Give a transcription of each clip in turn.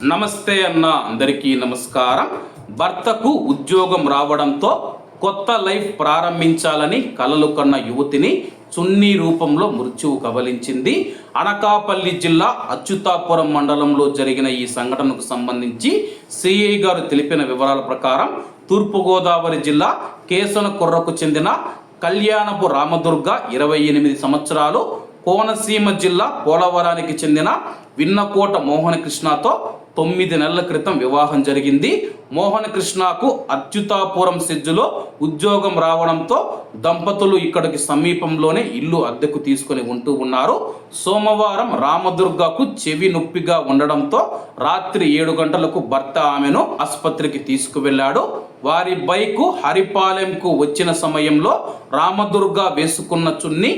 నమస్తే అన్న అందరికీ నమస్కారం. భర్తకు ఉద్యోగం రావడంతో కొత్త లైఫ్ ప్రారంభించాలని కలలు కన్న యువతిని చున్నీ రూపంలో మృత్యువు కబలించింది అనకాపల్లి జిల్లా అచ్యుతాపురం మండలంలో జరిగిన ఈ సంఘటనకు సంబంధించి సిఐ గారు తెలిపిన వివరాల ప్రకారం తూర్పుగోదావరి జిల్లా కేసనకొర్రకు చెందిన కళ్యాణపు రామదుర్గ ఇరవై ఎనిమిది సంవత్సరాలు కోనసీమ జిల్లా పోలవరానికి చెందిన విన్నకోట మోహన కృష్ణతో తొమ్మిది నెలల క్రితం వివాహం జరిగింది. మోహన్ కృష్ణకు అచ్యుతాపురం సెజ్జులో ఉద్యోగం రావడంతో దంపతులు ఇక్కడికి సమీపంలోనే ఇల్లు అద్దెకు తీసుకొని ఉంటూ ఉన్నారు. సోమవారం రామదుర్గకు చెవి నొప్పిగా ఉండడంతో రాత్రి ఏడు గంటలకు భర్త ఆమెను ఆసుపత్రికి తీసుకువెళ్ళాడు. వారి బైకు హరిపాలెంకు వచ్చిన సమయంలో రామదుర్గ వేసుకున్న చున్ని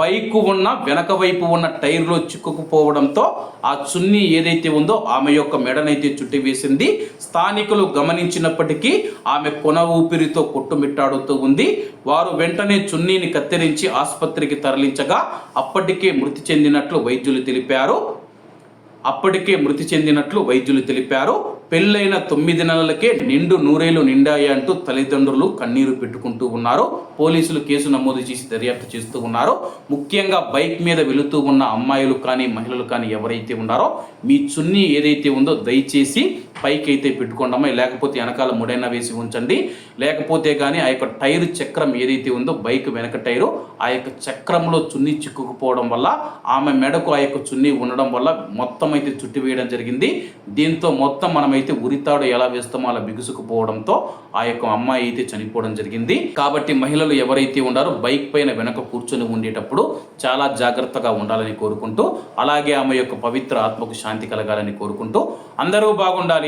బైకు ఉన్న వెనక వైపు ఉన్న టైర్లో చిక్కుకుపోవడంతో ఆ చున్ని ఏదైతే ఉందో ఆమె యొక్క మెడనైతే చుట్టి వేసింది. స్థానికులు గమనించినప్పటికీ ఆమె కొన ఊపిరితో కొట్టుమిట్టాడుతూ ఉంది. వారు వెంటనే చున్నీని కత్తిరించి ఆసుపత్రికి తరలించగా అప్పటికే మృతి చెందినట్లు వైద్యులు తెలిపారు. అప్పటికే మృతి చెందినట్లు వైద్యులు తెలిపారు. పెళ్ళైన తొమ్మిది నెలలకే నిండు నూరేళ్ళు నిండాయంటూ తల్లిదండ్రులు కన్నీరు పెట్టుకుంటూ ఉన్నారు. పోలీసులు కేసు నమోదు చేసి దర్యాప్తు చేస్తూ ఉన్నారు. ముఖ్యంగా బైక్ మీద వెళుతూ ఉన్న అమ్మాయిలు కానీ మహిళలు కానీ ఎవరైతే ఉన్నారో మీ చున్నీ ఏదైతే ఉందో దయచేసి పైకి అయితే పెట్టుకోండమా లేకపోతే వెనకాల ముడైనా వేసి ఉంచండి. లేకపోతే కానీ ఆ యొక్క టైర్ చక్రం ఏదైతే ఉందో బైక్ వెనక టైరు ఆ యొక్క చక్రంలో చున్నీ చిక్కుకుపోవడం వల్ల ఆమె మెడకు ఆ యొక్క చున్నీ ఉండడం వల్ల మొత్తం అయితే చుట్టి వేయడం జరిగింది. దీంతో మొత్తం మనమైతే ఉరితాడు ఎలా వేస్తామో అలా బిగుసుకుపోవడంతో ఆ యొక్క అమ్మాయి అయితే చనిపోవడం జరిగింది. కాబట్టి మహిళలు ఎవరైతే ఉన్నారో బైక్ పైన వెనక కూర్చొని ఉండేటప్పుడు చాలా జాగ్రత్తగా ఉండాలని కోరుకుంటూ అలాగే ఆమె యొక్క పవిత్ర ఆత్మకు శాంతి కలగాలని కోరుకుంటూ అందరూ బాగుండాలి.